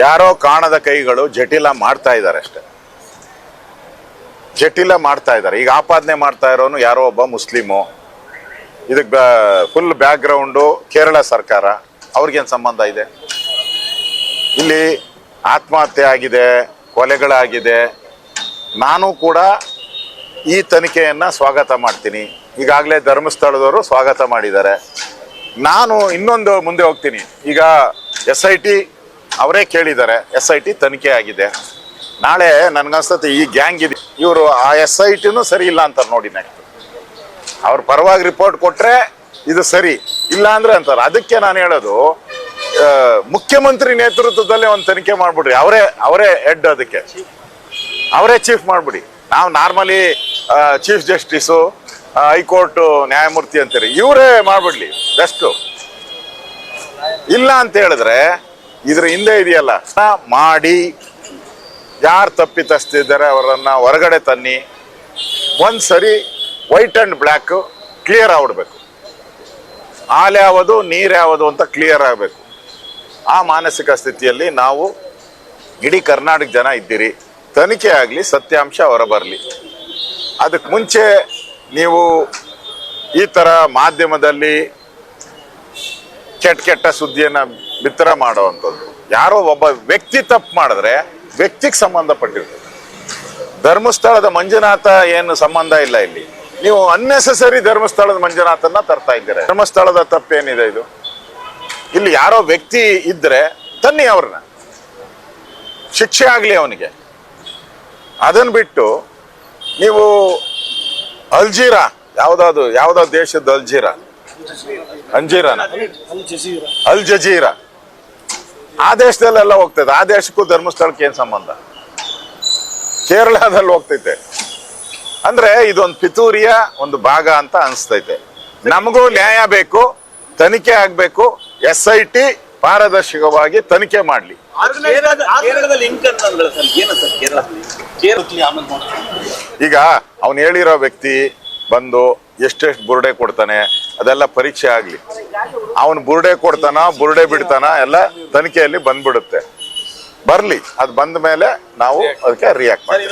ಯಾರೋ ಕಾಣದ ಕೈಗಳು ಜಟಿಲ ಮಾಡ್ತಾ ಇದ್ದಾರೆ ಅಷ್ಟೇ. ಜಟಿಲ ಮಾಡ್ತಾ ಇದ್ದಾರೆ. ಈಗ ಆಪಾದನೆ ಮಾಡ್ತಾ ಇರೋನು ಯಾರೋ ಒಬ್ಬ ಮುಸ್ಲಿಮು. ಇದಕ್ಕೆ ಫುಲ್ ಬ್ಯಾಕ್ಗ್ರೌಂಡು ಕೇರಳ ಸರ್ಕಾರ. ಅವ್ರಿಗೇನು ಸಂಬಂಧ ಇದೆ? ಇಲ್ಲಿ ಆತ್ಮಹತ್ಯೆ ಆಗಿದೆ, ಕೊಲೆಗಳಾಗಿದೆ. ನಾನು ಕೂಡ ಈ ತನಿಖೆಯನ್ನು ಸ್ವಾಗತ ಮಾಡ್ತೀನಿ. ಈಗಾಗಲೇ ಧರ್ಮಸ್ಥಳದವರು ಸ್ವಾಗತ ಮಾಡಿದ್ದಾರೆ. ನಾನು ಇನ್ನೊಂದು ಮುಂದೆ ಹೋಗ್ತೀನಿ. ಈಗ ಎಸ್ ಐ ಟಿ ಅವರೇ ಕೇಳಿದ್ದಾರೆ, ಎಸ್ ಐ ಟಿ ತನಿಖೆ ಆಗಿದೆ. ನಾಳೆ ನನ್ಗನ್ಸ್ತತೆ ಈ ಗ್ಯಾಂಗ್ ಇದೆ. ಇವರು ಆ ಎಸ್ ಐ ಟಿನೂ ಸರಿ ಇಲ್ಲ ಅಂತಾರೆ ನೋಡಿ ನೆಕ್ಸ್ಟ್ ಅವ್ರ ಪರವಾಗಿ ರಿಪೋರ್ಟ್ ಕೊಟ್ರೆ ಇದು ಸರಿ, ಇಲ್ಲ ಅಂದ್ರೆ ಅಂತಾರೆ. ಅದಕ್ಕೆ ನಾನು ಹೇಳೋದು ಮುಖ್ಯಮಂತ್ರಿ ನೇತೃತ್ವದಲ್ಲೇ ಒಂದು ತನಿಖೆ ಮಾಡ್ಬಿಡ್ರಿ. ಅವರೇ ಅವರೇ ಹೆಡ್ ಅದಕ್ಕೆ. ಅವರೇ ಚೀಫ್ ಮಾಡ್ಬಿಡಿ. ನಾವು ನಾರ್ಮಲಿ ಚೀಫ್ ಜಸ್ಟಿಸು ಹೈಕೋರ್ಟ್ ನ್ಯಾಯಮೂರ್ತಿ ಅಂತೀರಿ. ಇವರೇ ಮಾಡ್ಬಿಡ್ಲಿ ಬೆಸ್ಟು ಇಲ್ಲ ಅಂತ ಹೇಳಿದ್ರೆ ಇದ್ರ ಹಿಂದೆ ಇದೆಯಲ್ಲ? ಮಾಡಿ. ಯಾರು ತಪ್ಪಿತಸ್ತಿದ್ದಾರೆ ಅವರನ್ನ ಹೊರಗಡೆ ತನ್ನಿ. ಒಂದು ಸರಿ ವೈಟ್ ಅಂಡ್ ಬ್ಲ್ಯಾಕ್ ಕ್ಲಿಯರ್ ಆಗ್ಬಿಡ್ಬೇಕು. ಹಾಲು ಯಾವುದು, ನೀರು ಯಾವುದು ಅಂತ ಕ್ಲಿಯರ್ ಆಗಬೇಕು. ಆ ಮಾನಸಿಕ ಸ್ಥಿತಿಯಲ್ಲಿ ನಾವು ಇಡೀ ಕರ್ನಾಟಕ ಜನ ಇದ್ದೀರಿ. ತನಿಖೆ ಆಗಲಿ, ಸತ್ಯಾಂಶ ಹೊರಬರಲಿ. ಅದಕ್ಕೆ ಮುಂಚೆ ನೀವು ಈ ಥರ ಮಾಧ್ಯಮದಲ್ಲಿ ಕೆಟ್ಟ ಕೆಟ್ಟ ಸುದ್ದಿಯನ್ನ ಬಿತ್ತರ ಮಾಡುವಂಥದ್ದು ಯಾರೋ ಒಬ್ಬ ವ್ಯಕ್ತಿ ತಪ್ಪು ಮಾಡಿದ್ರೆ ವ್ಯಕ್ತಿಗೆ ಸಂಬಂಧಪಟ್ಟಿರ್ತದೆ ಧರ್ಮಸ್ಥಳದ ಮಂಜುನಾಥ ಏನು ಸಂಬಂಧ ಇಲ್ಲ ಇಲ್ಲಿ. ನೀವು ಅನ್ನೆಸೆಸರಿ ಧರ್ಮಸ್ಥಳದ ಮಂಜುನಾಥನ್ನ ತರ್ತಾ ಇದ್ದೀರಾ. ಧರ್ಮಸ್ಥಳದ ತಪ್ಪೇನಿದೆ ಇದು? ಇಲ್ಲಿ ಯಾರೋ ವ್ಯಕ್ತಿ ಇದ್ರೆ ತನ್ನಿ ಅವ್ರನ್ನ. ಶಿಕ್ಷೆ ಆಗ್ಲಿ ಅವನಿಗೆ. ಅದನ್ನ ಬಿಟ್ಟು ನೀವು ಅಲ್ಜೀರಾ, ಯಾವ್ದಾದ್ರು ಯಾವ್ದಾವ್ ದೇಶದ ಅಲ್ಜೀರಾ? ಅಂಜೀರಾನ ಅಲ್ ಜಜೀರಾ. ಆ ದೇಶದಲ್ಲೆಲ್ಲ ಹೋಗ್ತದೆ. ಆ ದೇಶಕ್ಕೂ ಧರ್ಮಸ್ಥಳಕ್ಕೆ ಏನ್ ಸಂಬಂಧ? ಕೇರಳದಲ್ಲಿ ಹೋಗ್ತೈತೆ. ಅಂದ್ರೆ ಇದೊಂದು ಪಿತೂರಿಯ ಒಂದು ಭಾಗ ಅಂತ ಅನಿಸ್ತೈತೆ. ನಮಗೂ ನ್ಯಾಯ ಬೇಕು ತನಿಖೆ ಆಗ್ಬೇಕು ಎಸ್ ಐ ಟಿ ಪಾರದರ್ಶಕವಾಗಿ ತನಿಖೆ ಮಾಡ್ಲಿ. ಈಗ ಅವನು ಹೇಳಿರೋ ವ್ಯಕ್ತಿ ಬಂದು ಎಷ್ಟೆಷ್ಟು ಬುರುಡೆ ಕೊಡ್ತಾನೆ ಅದೆಲ್ಲ ಪರೀಕ್ಷೆ ಆಗಲಿ. ಅವನು ಬುರುಡೆ ಕೊಡ್ತಾನ ಬುರುಡೆ ಬಿಡ್ತಾನ ಎಲ್ಲ ತನಿಖೆಯಲ್ಲಿ ಬಂದ್ಬಿಡುತ್ತೆ. ಬರಲಿ ಅದು ಬಂದ ಮೇಲೆ ನಾವು ಅದಕ್ಕೆ ರಿಯಾಕ್ಟ್ ಮಾಡ್ತೀವಿ.